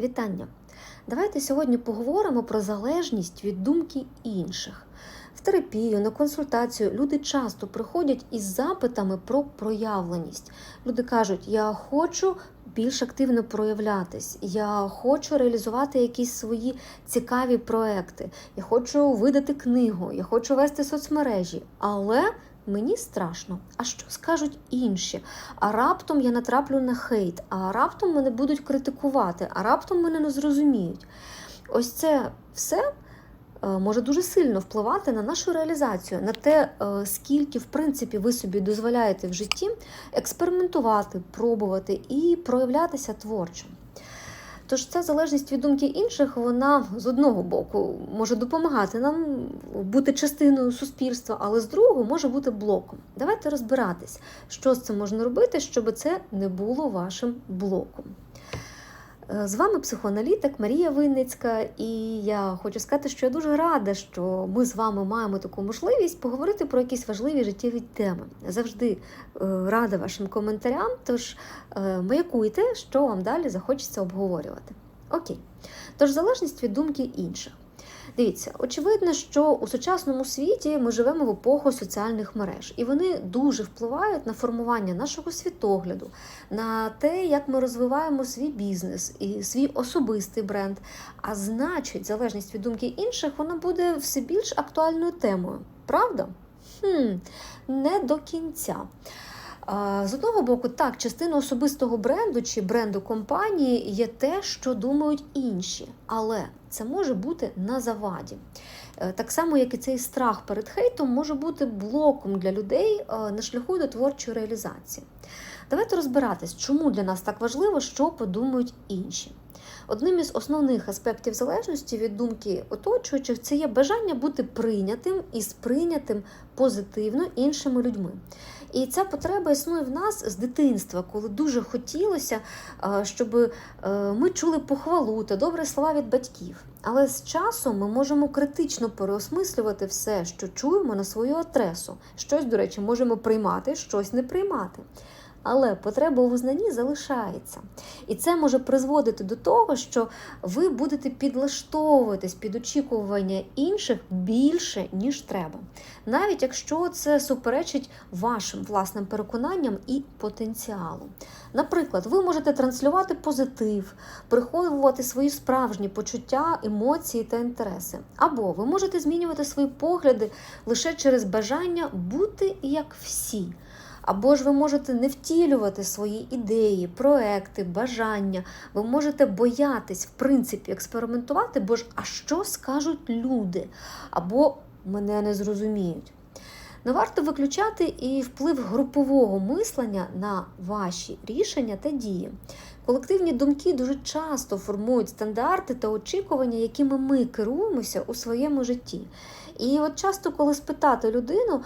Вітання! Давайте сьогодні поговоримо про залежність від думки інших. В терапію, на консультацію люди часто приходять із запитами про проявленість. Люди кажуть, я хочу більш активно проявлятись, я хочу реалізувати якісь свої цікаві проекти, я хочу видати книгу, я хочу вести соцмережі, але Мені страшно. А що скажуть інші? А раптом я натраплю на хейт, а раптом мене будуть критикувати, а раптом мене не зрозуміють. Ось це все е, може дуже сильно впливати на нашу реалізацію, на те, е, скільки, в принципі, ви собі дозволяєте в житті експериментувати, пробувати і проявлятися творчо. Тож ця залежність від думки інших, вона з одного боку може допомагати нам бути частиною суспільства, але з другого може бути блоком. Давайте розбиратись, що з цим можна робити, щоб це не було вашим блоком. З вами психоаналітик Марія Винницька, і я хочу сказати, що я дуже рада, що ми з вами маємо таку можливість поговорити про якісь важливі життєві теми. Завжди е, рада вашим коментарям, тож е, маякуйте, що вам далі захочеться обговорювати. Окей. Тож залежність від думки інших. Дивіться, очевидно, що у сучасному світі ми живемо в епоху соціальних мереж, і вони дуже впливають на формування нашого світогляду, на те, як ми розвиваємо свій бізнес і свій особистий бренд. А значить, залежність від думки інших вона буде все більш актуальною темою. Правда? Хм, Не до кінця. З одного боку, так, частина особистого бренду чи бренду компанії є те, що думають інші, але це може бути на заваді. Е, так само, як і цей страх перед хейтом може бути блоком для людей е, на шляху до творчої реалізації. Давайте розбиратись, чому для нас так важливо, що подумають інші. Одним із основних аспектів залежності від думки оточуючих це є бажання бути прийнятим і сприйнятим позитивно іншими людьми. І ця потреба існує в нас з дитинства, коли дуже хотілося, щоб ми чули похвалу та добрі слова від батьків. Але з часом ми можемо критично переосмислювати все, що чуємо на свою адресу. Щось, до речі, можемо приймати, щось не приймати. Але потреба у визнанні залишається. І це може призводити до того, що ви будете підлаштовуватись під очікування інших більше, ніж треба. Навіть якщо це суперечить вашим власним переконанням і потенціалу. Наприклад, ви можете транслювати позитив, приховувати свої справжні почуття, емоції та інтереси. Або ви можете змінювати свої погляди лише через бажання бути як всі. Або ж ви можете не втілювати свої ідеї, проекти, бажання. Ви можете боятись, в принципі, експериментувати, бо ж а що скажуть люди? Або мене не зрозуміють. Не варто виключати і вплив групового мислення на ваші рішення та дії. Колективні думки дуже часто формують стандарти та очікування, якими ми керуємося у своєму житті. І от часто, коли спитати людину, е,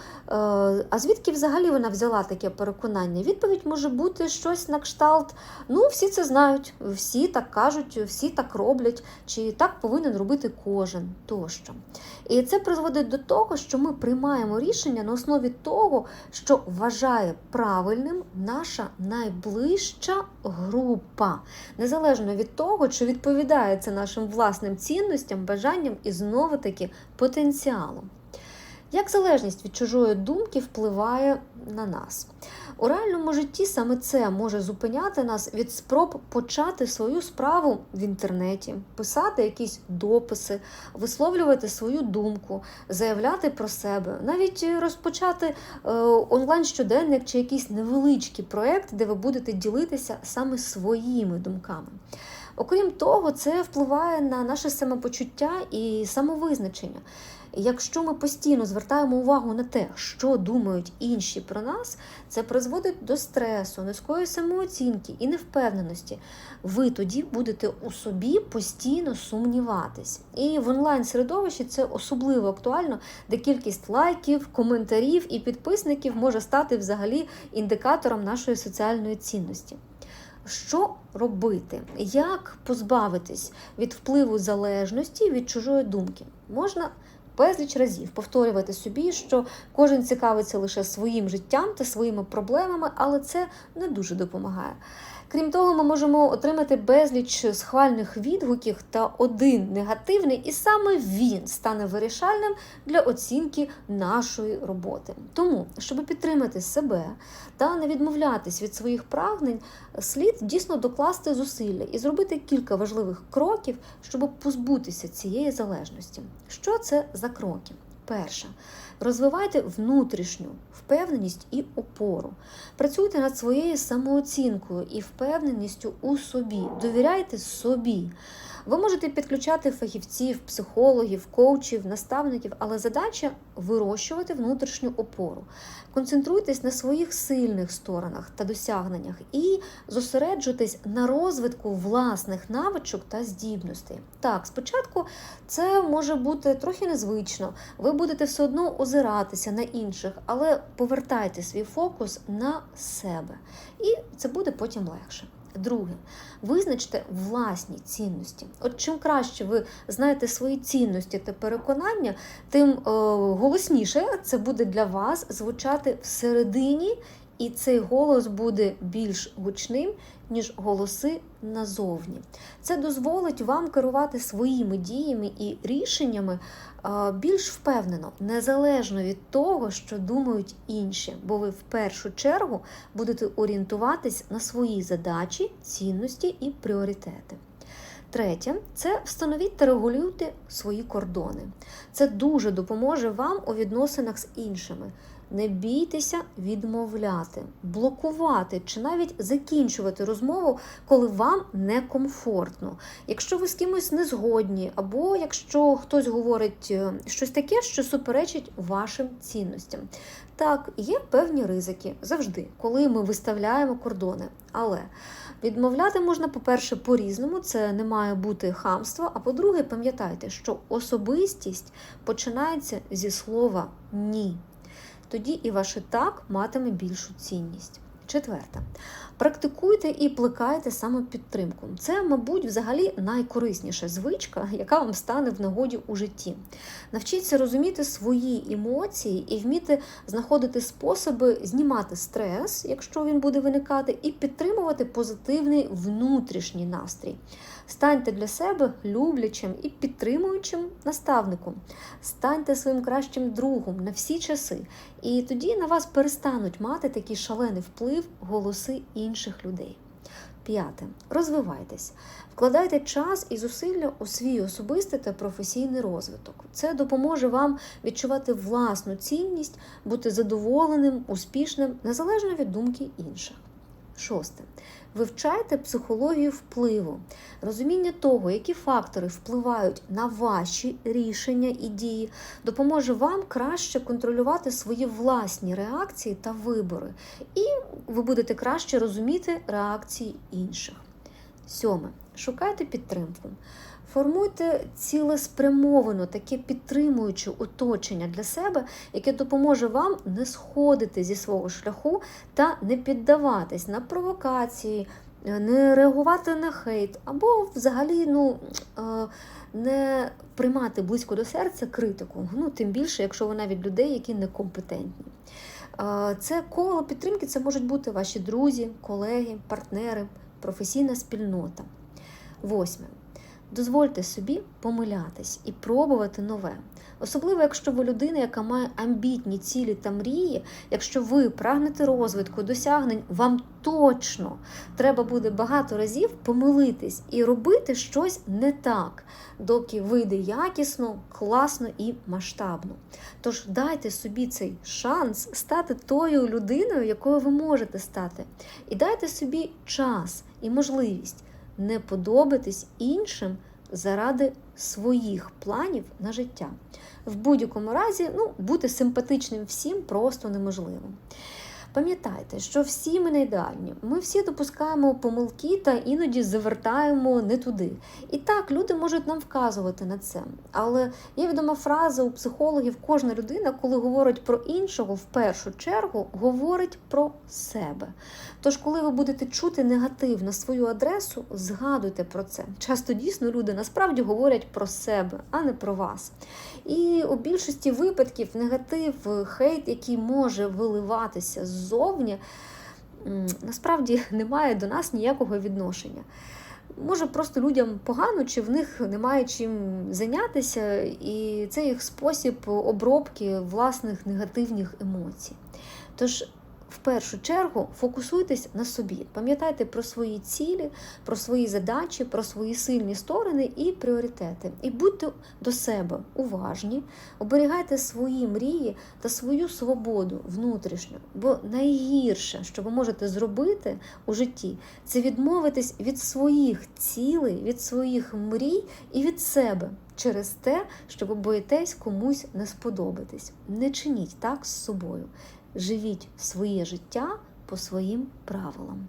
а звідки взагалі вона взяла таке переконання, відповідь може бути щось на кшталт: ну, всі це знають, всі так кажуть, всі так роблять, чи так повинен робити кожен тощо. І це призводить до того, що ми приймаємо рішення на основі того, що вважає правильним наша найближча група, незалежно від того, чи відповідає це нашим власним цінностям, бажанням і знову таки потенціалом. Як залежність від чужої думки впливає на нас? У реальному житті саме це може зупиняти нас від спроб почати свою справу в інтернеті, писати якісь дописи, висловлювати свою думку, заявляти про себе, навіть розпочати е, онлайн-щоденник чи якийсь невеличкий проєкт, де ви будете ділитися саме своїми думками. Окрім того, це впливає на наше самопочуття і самовизначення. Якщо ми постійно звертаємо увагу на те, що думають інші про нас, це призводить до стресу, низької самооцінки і невпевненості. Ви тоді будете у собі постійно сумніватись. І в онлайн-середовищі це особливо актуально, де кількість лайків, коментарів і підписників може стати взагалі індикатором нашої соціальної цінності. Що робити? Як позбавитись від впливу залежності від чужої думки? Можна безліч разів повторювати собі, що кожен цікавиться лише своїм життям та своїми проблемами, але це не дуже допомагає. Крім того, ми можемо отримати безліч схвальних відгуків та один негативний, і саме він стане вирішальним для оцінки нашої роботи. Тому, щоб підтримати себе та не відмовлятись від своїх прагнень, слід дійсно докласти зусилля і зробити кілька важливих кроків, щоб позбутися цієї залежності. Що це за кроки? Перше. Розвивайте внутрішню впевненість і опору. Працюйте над своєю самооцінкою і впевненістю у собі. Довіряйте собі. Ви можете підключати фахівців, психологів, коучів, наставників, але задача вирощувати внутрішню опору. Концентруйтесь на своїх сильних сторонах та досягненнях і зосереджуйтесь на розвитку власних навичок та здібностей. Так, спочатку це може бути трохи незвично, ви будете все одно озиратися на інших, але повертайте свій фокус на себе, і це буде потім легше. Друге, визначте власні цінності. От чим краще ви знаєте свої цінності та переконання, тим е, голосніше це буде для вас звучати всередині, і цей голос буде більш гучним, ніж голоси назовні. Це дозволить вам керувати своїми діями і рішеннями більш впевнено, незалежно від того, що думають інші, бо ви в першу чергу будете орієнтуватись на свої задачі, цінності і пріоритети. Третє це встановіть та регулюйте свої кордони. Це дуже допоможе вам у відносинах з іншими. Не бійтеся відмовляти, блокувати чи навіть закінчувати розмову, коли вам некомфортно. Якщо ви з кимось не згодні, або якщо хтось говорить е, щось таке, що суперечить вашим цінностям. Так, є певні ризики завжди, коли ми виставляємо кордони. Але відмовляти можна, по-перше, по-різному, це не має бути хамство. А по-друге, пам'ятайте, що особистість починається зі слова ні тоді і ваше так матиме більшу цінність. Четверте, практикуйте і плекайте самопідтримку. Це, мабуть, взагалі найкорисніша звичка, яка вам стане в нагоді у житті. Навчіться розуміти свої емоції і вміти знаходити способи знімати стрес, якщо він буде виникати, і підтримувати позитивний внутрішній настрій. Станьте для себе люблячим і підтримуючим наставником. Станьте своїм кращим другом на всі часи. І тоді на вас перестануть мати такий шалений вплив голоси інших людей. П'яте. Розвивайтесь, вкладайте час і зусилля у свій особистий та професійний розвиток. Це допоможе вам відчувати власну цінність, бути задоволеним, успішним, незалежно від думки інших. Шосте. Вивчайте психологію впливу, розуміння того, які фактори впливають на ваші рішення і дії, допоможе вам краще контролювати свої власні реакції та вибори, і ви будете краще розуміти реакції інших. Сьоме. Шукайте підтримку. Формуйте цілеспрямовано таке підтримуюче оточення для себе, яке допоможе вам не сходити зі свого шляху та не піддаватись на провокації, не реагувати на хейт, або взагалі ну, е, не приймати близько до серця критику, ну тим більше, якщо вона від людей, які некомпетентні. Е, це коло підтримки це можуть бути ваші друзі, колеги, партнери, професійна спільнота. Восьме. Дозвольте собі помилятись і пробувати нове. Особливо, якщо ви людина, яка має амбітні цілі та мрії, якщо ви прагнете розвитку, досягнень, вам точно треба буде багато разів помилитись і робити щось не так, доки вийде якісно, класно і масштабно. Тож дайте собі цей шанс стати тою людиною, якою ви можете стати. І дайте собі час і можливість не подобатись іншим заради своїх планів на життя. В будь-якому разі, ну, бути симпатичним всім просто неможливо. Пам'ятайте, що всі ми не ідеальні. Ми всі допускаємо помилки та іноді завертаємо не туди. І так, люди можуть нам вказувати на це. Але є відома фраза у психологів: кожна людина, коли говорить про іншого, в першу чергу говорить про себе. Тож, коли ви будете чути негатив на свою адресу, згадуйте про це. Часто дійсно люди насправді говорять про себе, а не про вас. І у більшості випадків негатив, хейт, який може виливатися ззовні, насправді не має до нас ніякого відношення. Може, просто людям погано, чи в них немає чим зайнятися, і це їх спосіб обробки власних негативних емоцій. Тож, в першу чергу, фокусуйтесь на собі, пам'ятайте про свої цілі, про свої задачі, про свої сильні сторони і пріоритети. І будьте до себе уважні, оберігайте свої мрії та свою свободу внутрішню. Бо найгірше, що ви можете зробити у житті, це відмовитись від своїх цілей, від своїх мрій і від себе через те, що ви боїтесь комусь не сподобатись. Не чиніть так з собою. Живіть своє життя по своїм правилам.